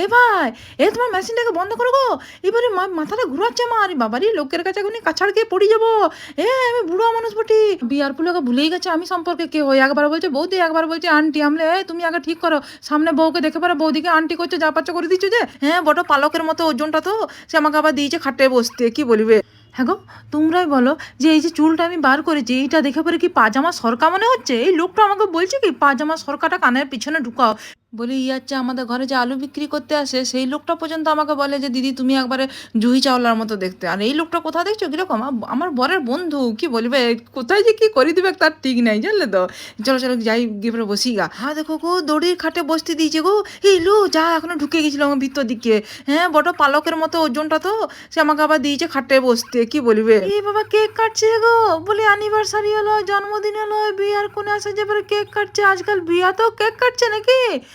এ ভাই এ তোমার মেশিনটাকে বন্ধ করো গো। এবারে মাথাটা ঘুরাচ্ছে আমার। বাবারই লোকের কাছে এখনই কাছাড় গিয়ে পড়ে যাব। এ আমি বুড়ো মানুষ বটি। বিয়ার পুলোকে ভুলেই গেছে আমি সম্পর্কে কে হই একবার বলছে বৌদি একবার বলছে আন্টি আমলে "এই, তুমি আগে ঠিক করো। সামনে বউকে দেখে পারো বৌদিকে আন্টি করছে যা পাচ্ছ করে দিচ্ছ যে। হ্যাঁ বড় পালকের মতো ওজনটা তো। সে আমাকে আবার দিয়েছে খাটে বসতে। কি বলবে? হ্যাঁ গো তোমরাই বলো যে এই যে চুলটা আমি বার করেছি এইটা দেখে পরে কি পাজামা সরকা মনে হচ্ছে? এই লোকটা আমাকে বলছে কি পাজামা সরকাটা কানের পিছনে ঢুকাও। বলি ইয়াচ্ছে আমাদের ঘরে যে আলু বিক্রি করতে আসে, সেই লোকটা পর্যন্ত আমাকে বলে যে, দিদি, তুমি একবারে জুহি চাওলার মতো দেখতে। আর এই লোকটা কোথা দেখছ? কীরকম? আমার বরের বন্ধু, কি বলবে? কোথায় যে কি করে দিবে, তার ঠিক নাই, জানলে তো? চলো চলো, যাই, গিয়ে বসি গা। হ্যাঁ দেখো গো, দড়ির খাটে বসতে দিয়েছে গো। এই লো, যা, এখনও ঢুকে গেছিল আমার ভিতর দিকে। হ্যাঁ বড় পালকের মতো ওজনটা তো। সে আমাকে আবার দিয়েছে খাটে বসতে, কি বলবে? এই বাবা, কেক কাটছে গো। বলি অ্যানিভার্সারি হলো, জন্মদিন হলো, বিয়ার কোনে আসে যে কেক কাটছে। আজকাল বিয়া তো কেক কাটছে নাকি?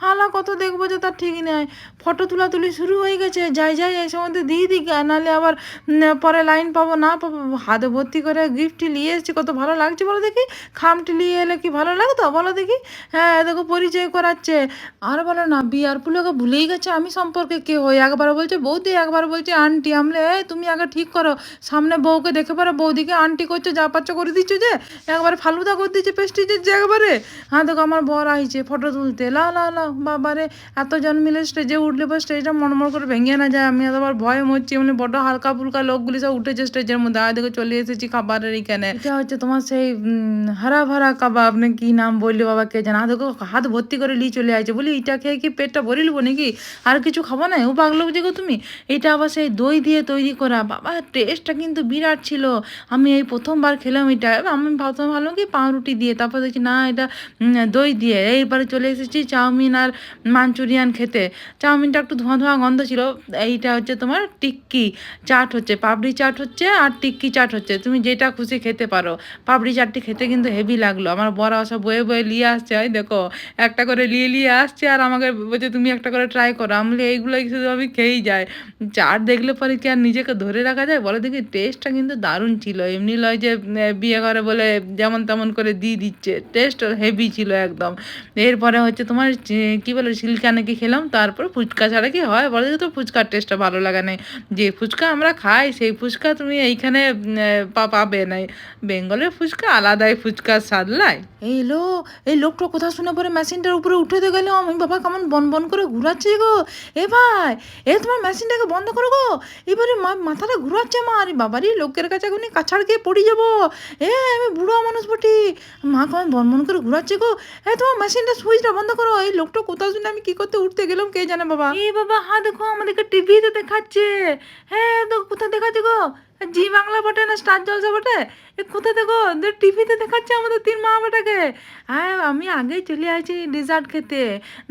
হালা কত দেখব যে তার ঠিক নেই। ফটো তোলা তুলি শুরু হয়ে গেছে যাই যাই এই সময় দিয়ে দিই নাহলে আবার পরে লাইন পাবো না পাবো হাতে ভর্তি করে গিফট নিয়ে এসেছি কত ভালো লাগছে বলো দেখি। খামটি নিয়ে এলে কি ভালো লাগতো বলো দেখি। হ্যাঁ দেখো পরিচয় করাচ্ছে। আর বলো না বিয়ার পুলোকে ভুলেই গেছে আমি সম্পর্কে কে হই একবার বলছে বৌদি একবার বলছে আন্টি আমলে "এই, তুমি আগে ঠিক করো। সামনে বউকে দেখে পারো বৌদিকে আন্টি করছ যা পাচ্ছ করে দিচ্ছ যে একবারে ফালুদা করে দিচ্ছে পেস্টিজের যে একবারে। হ্যাঁ দেখো আমার বর আইছে ফটো তুলতে লা লা লা। বাবারে এতজন মিলে স্টেজে উঠলে পর স্টেজটা মনমর করে ভেঙে না যায়। আমি আবার ভয় মরছি মানে বড় হালকা ফুলকা লোকগুলি সব উঠেছে স্টেজের মধ্যে। আর দেখে চলে এসেছি খাবারের এখানে। এটা হচ্ছে তোমার সেই হারা ভারা কাবাব না কি নাম বললে বাবা কে জানা? দেখো হাত ভর্তি করে নিয়ে চলে আসছে বলি এটা খেয়ে কি পেটটা ভরে লিবো নাকি? আর কিছু খাব না? ও পাগলো গো তুমি? এটা আবার সেই দই দিয়ে তৈরি করা। বাবা টেস্টটা কিন্তু বিরাট ছিল। আমি এই প্রথমবার খেলাম এটা। আমি ভাবতাম ভালো কি পাউরুটি দিয়ে, তারপর দেখছি না, এটা দই দিয়ে। এইবারে চলে এসেছি চাউমিন আর মাঞ্চুরিয়ান খেতে। চাউমিনটা একটু ধোঁয়া ধোঁয়া গন্ধ ছিল, এইটা হচ্ছে তোমার টিক্কি চাট হচ্ছে, পাপড়ি চাট হচ্ছে আর টিক্কি চাট হচ্ছে। তুমি যেটা খুশি খেতে পারো। পাপড়ি চাটটি খেতে কিন্তু হেভি লাগল। আমার বড় সব বয়ে বয়ে নিয়ে আসছে ওই দেখো, একটা করে নিয়ে নিয়ে আসছে আর আমাকে বলছে, তুমি একটা করে ট্রাই করো। আমি এইগুলো শুধু আমি খেয়েই যাই? চাট দেখলে পরে কি আর নিজেকে ধরে রাখা যায়? বলো দেখি টেস্টটা কিন্তু দারুণ ছিল। এমনি লয় যে বিয়ে করে বলে যেমন তেমন করে দিয়ে দিচ্ছে। টেস্ট হেভি ছিল একদম। এরপরে হচ্ছে তোমার কি বলে, সিল্কা নাকি খেলাম, তারপর ফুচকা ছাড়া কি হয়? বলে তো ফুচকার টেস্টটা ভালো লাগে নাই। যে ফুচকা আমরা খাই, সেই ফুচকা তুমি এইখানে পাবে নাই। বেঙ্গলের ফুচকা আলাদাই ফুচকার স্বাদ লাই এই লো, এই লোকটা কথা শুনে পরে মেশিনটার উপরে উঠে তো গেলাম আমি বাবা কেমন বন বন করে ঘুরাচ্ছে গো। এ ভাই, এ তোমার মেশিনটাকে বন্ধ করো গো। এবারে মাথাটা ঘুরাচ্ছে আমার বাবারই লোকের কাছে এখনই কাছাড় গিয়ে পড়ে যাব। এ, আমি বুড়ো মানুষ বটি। মা কেমন বন বন করে ঘুরাচ্ছে গো। এ, তোমার মেশিনটা সুইচটা বন্ধ করো। এই লোকটা কোথাও শুনে আমি কি করতে উঠতে গেলাম, কে জানে বাবা? এই বাবা হ্যাঁ দেখো, আমাদেরকে টিভিতে দেখাচ্ছে। হ্যাঁ দেখো, কোথায় দেখাচ্ছে গো? জি বাংলা বটে না, স্টার জলসা বটে? এ কোথায় দেখো? টিভিতে দেখাচ্ছে আমাদের তিন মা বেটাকে হ্যাঁ আমি আগেই চলে আসছি ডেজার্ট খেতে।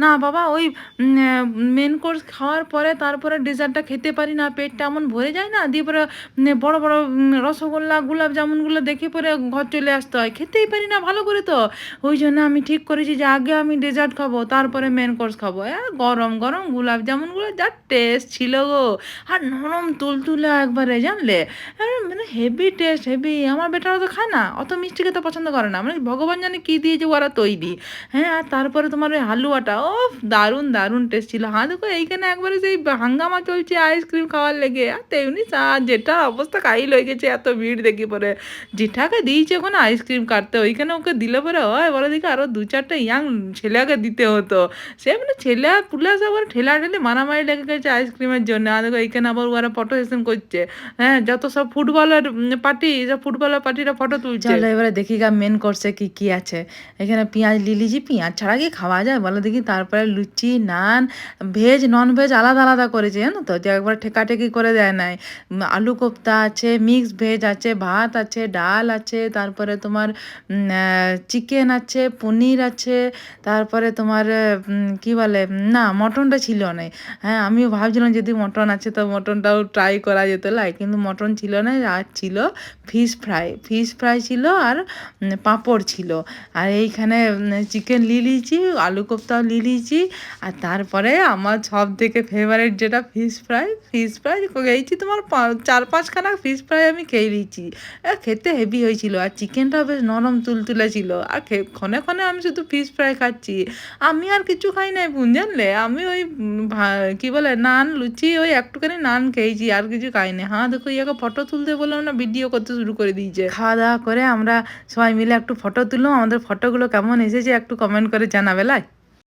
না বাবা, ওই মেন কোর্স খাওয়ার পরে তারপরে ডেজার্টটা খেতে পারি না। পেটটা এমন ভরে যায় না, দিয়ে পরে বড় বড় রসগোল্লা, গোলাপ জামুনগুলো দেখে পরে ঘর চলে আসতে হয়। খেতেই পারি না, ভালো করে তো। ওই জন্য আমি ঠিক করেছি যে আগে আমি ডেজার্ট খাব, তারপরে মেন কোর্স খাব। হ্যাঁ গরম গরম গোলাপ জামুনগুলো যা টেস্ট ছিল গো। আর নরম তুলতুলে একবারে, জানলে? মানে হেভি টেস্ট হেভি আমার বেটারা তো খায় না, অত মিষ্টি খেতে পছন্দ করে না। মানে ভগবান জানে কী দিয়েছে ওরা তৈরি। হ্যাঁ আর তারপরে তোমার ওই হালুয়াটা ও দারুণ দারুণ টেস্ট ছিল। হ্যাঁ দেখো এইখানে একবারে সেই হাঙ্গামা চলছে আইসক্রিম খাওয়ার লেগে। আর তেমনি যেটা অবস্থা কাই লয়ে গেছে, এত ভিড় দেখি পরে। যেটাকে দিয়েছে ওখানে আইসক্রিম কাটতে, ওইখানে ওকে দিলে পরে হয় বলে দেখি আরও দু চারটে ইয়াং ছেলেকে দিতে হতো। সে মানে ছেলে, পুলে আবার ঠেলা ঠেলে মারামারি লেগে গেছে আইসক্রিমের জন্য। আর দেখো, এইখানে আবার ওরা ফটো সেশন করছে। হ্যাঁ যত সব ফুটবলের পার্টি সব ফুটবলের পার্টিরা ফটো তুলছে। চলো, এবারে দেখি গা মেন কোর্সে কি কি আছে। এখানে পেঁয়াজ লিলিজি পেঁয়াজ ছাড়া কি খাওয়া যায়? বলো দেখি, তারপরে লুচি, নান ভেজ নন ভেজ আলাদা আলাদা করেছে, জানো তো? যে একবার ঠেকাঠেকি করে দেয় নাই। আলু কোপ্তা আছে মিক্স ভেজ আছে, ভাত আছে, ডাল আছে, তারপরে তোমার চিকেন আছে, পনির আছে, তারপরে তোমার কি বলে, না, মটনটা ছিল না। হ্যাঁ আমিও ভাবছিলাম যদি মটন আছে, তো মটনটাও ট্রাই করা যেত, লাই। কিন্তু মটন ছিল না, আর ছিল ফিশ ফ্রাই ফিশ ফ্রাই ছিল আর পাঁপড় ছিল। আর এইখানে চিকেন নিয়েছি, আলু কোপ্তাও নিয়েছি, আর তারপরে আমার সব থেকে ফেভারিট যেটা ফিশ ফ্রাই ফিশ ফ্রাই খেয়েছি তোমার চার পাঁচখানা ফিশ ফ্রাই আমি খেয়ে নিয়েছি। খেতে হেভি হয়েছিল, আর চিকেনটা বেশ নরম তুলতুলে ছিল। আর ক্ষণে ক্ষণে আমি শুধু ফিশ ফ্রাই খাচ্ছি। আমি আর কিছু খাই নাই জানলে? আমি ওই কি বলে, নান, লুচি, ওই একটুখানি নান খেয়েছি, আর কিছু খাইনি হ্যাঁ দেখো, ইয়াকে ফটো তুলতে বললাম না ভিডিও করতে শুরু করে দিয়েছে খাওয়া দাওয়া করে আমরা সবাই মিলে একটু ফটো তুললাম। আমাদের ফটোগুলো কেমন এসেছে একটু কমেন্ট করে জানাবে লাই